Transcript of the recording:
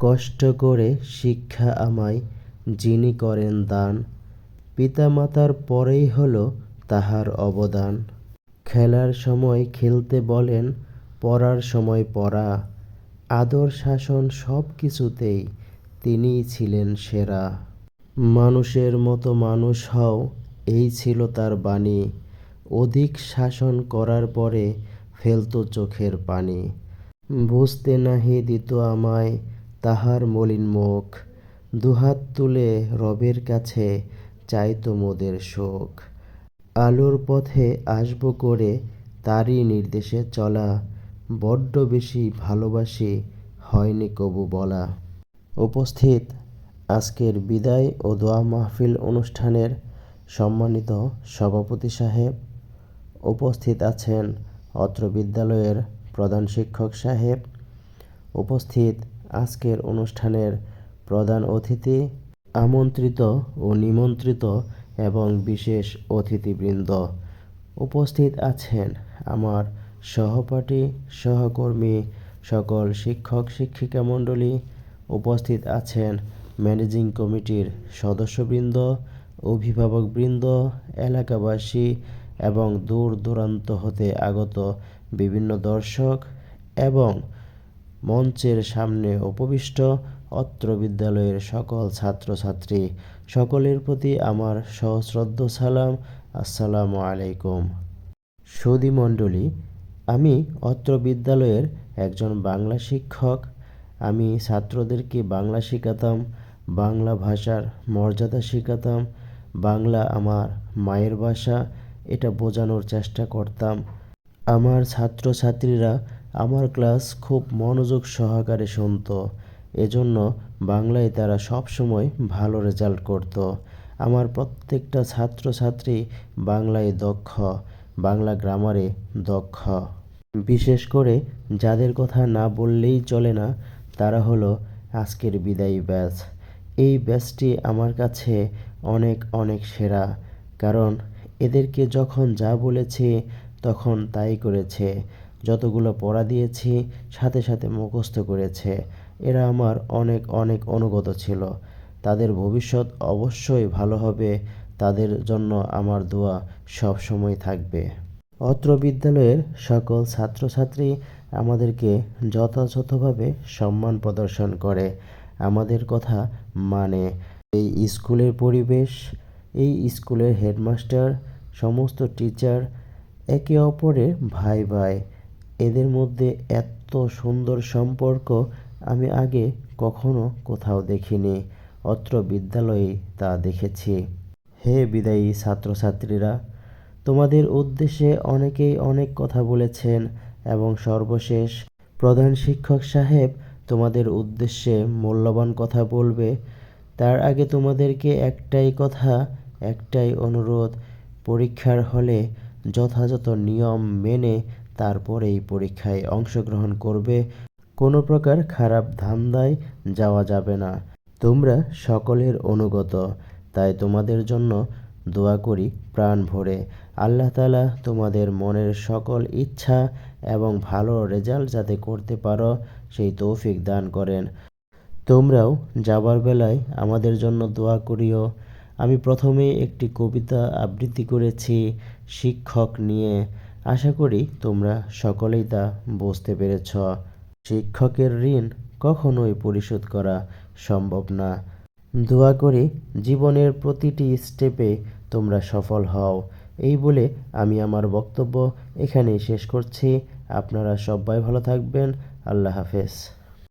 কষ্ট করে শিক্ষা আমায় যিনি করেন দান, পিতামাতার পরেই হলো তাহার অবদান। খেলার সময় খেলতে বলেন, পড়ার সময় পড়া। আদর শাসন সব কিছুতেই তিনিই ছিলেন সেরা। মানুষের মতো মানুষ হও, এই ছিল তার বাণী। অধিক শাসন করার পরে ফেলত চোখের পানি। বুঝতে নাহি দিত আমায় তাহার মলিন মুখ, দুহাত তুলে রবের কাছে চাইত মোদের শোক। আলোর পথে আসব করে তারই নির্দেশে চলা, বড্ড বেশি ভালোবাসি হয়নি কবু বলা। উপস্থিত, আজকের বিদায় ও দোয়া মাহফিল অনুষ্ঠানের সম্মানিত সভাপতি সাহেব। উপস্থিত আছেন অত্র বিদ্যালয়ের প্রধান শিক্ষক সাহেব। উপস্থিত আজকের অনুষ্ঠানের প্রধান অতিথি আমন্ত্রিত ও নিমন্ত্রিত এবং বিশেষ অতিথিবৃন্দ উপস্থিত আছেন আমার সহপাঠী, সহকর্মী, সকল শিক্ষক, শিক্ষিকা মণ্ডলী। উপস্থিত আছেন ম্যানেজিং কমিটির সদস্যবৃন্দ, অভিভাবকবৃন্দ, এলাকাবাসী এবং দূর দূরান্ত হতে আগত বিভিন্ন দর্শক এবং মঞ্চের সামনে উপবিষ্ট অত্র বিদ্যালয়ের সকল ছাত্রছাত্রী, সকলের প্রতি আমার সশ্রদ্ধ সালাম। আসসালামু আলাইকুম। সুদী মণ্ডলী, আমি অত্র বিদ্যালয়ের একজন বাংলা শিক্ষক। আমি ছাত্রদেরকে বাংলা শেখাতাম, বাংলা ভাষার মর্যাদা শেখাতাম, বাংলা আমার মায়ের ভাষা, এটা বোঝানোর চেষ্টা করতাম। আমার ছাত্রছাত্রীরা আমার ক্লাস খুব মনোযোগ সহকারে শুনত। এজন্য বাংলায় তারা সব সময় ভালো রেজাল্ট করত। আমার প্রত্যেকটা ছাত্রছাত্রী বাংলায় দক্ষ, বাংলা গ্রামারে দক্ষ। বিশেষ করে যাদের কথা না বললেই চলে না, তারা হলো আজকের বিদায়ী ব্যাচ। এই ব্যাচটি আমার কাছে অনেক অনেক সেরা, কারণ এদেরকে যখন যা বলেছে তখন তাই করেছে। যতগুলো পড়া দিয়েছি, সাথে সাথে মুখস্থ করেছে। এরা আমার অনেক অনেক অনুগত ছিল। তাদের ভবিষ্যৎ অবশ্যই ভালো হবে। তাদের জন্য আমার দোয়া সব সময় থাকবে। অত্র বিদ্যালয়ের সকল ছাত্রছাত্রী আমাদেরকে যথাযথভাবে সম্মান প্রদর্শন করে। আমাদের কথা মানে এই স্কুলের পরিবেশ, এই স্কুলের হেডমাস্টার, সমস্ত টিচার, একে অপরের ভাই ভাই এদের মধ্যে এত সুন্দর সম্পর্ক আমি আগে কখনো কোথাও দেখিনি, অত্র বিদ্যালয়ে তা দেখেছি। হে বিদায়ী ছাত্রছাত্রীরা, তোমাদের উদ্দেশ্যে অনেকেই অনেক কথা বলেছেন এবং সর্বশেষ প্রধান শিক্ষক সাহেব তোমাদের উদ্দেশ্যে মূল্যবান কথা বলবে। তার আগে তোমাদেরকে একটাই কথা, একটাই অনুরোধ, পরীক্ষার হলে যথাযথ নিয়ম মেনে তারপরেই পরীক্ষায় অংশগ্রহণ করবে। কোনো প্রকার খারাপ ধান্দায় যাওয়া যাবে না। তোমরা সকলের অনুগত। তাই তোমাদের জন্য দোয়া করি প্রাণ ভরে। আল্লাহ তালা তোমাদের মনের সকল ইচ্ছা এবং ভালো রেজাল্ট যাতে করতে পারো, সেই তৌফিক দান করেন। তোমরাও যাবার বেলায় আমাদের জন্য দোয়া করিও। আমি প্রথমে একটি কবিতা আবৃত্তি করেছি শিক্ষক নিয়ে। আশা করি তোমরা সকলেই তা বুঝতে পেরেছ। শিক্ষকের ঋণ কখনোই পরিশোধ করা সম্ভব না। দোয়া করি জীবনের প্রতিটি স্টেপে তোমরা সফল হও। এই বলে আমি আমার বক্তব্য এখানেই শেষ করছি। আপনারা সবাই ভালো থাকবেন। আল্লাহ হাফেজ।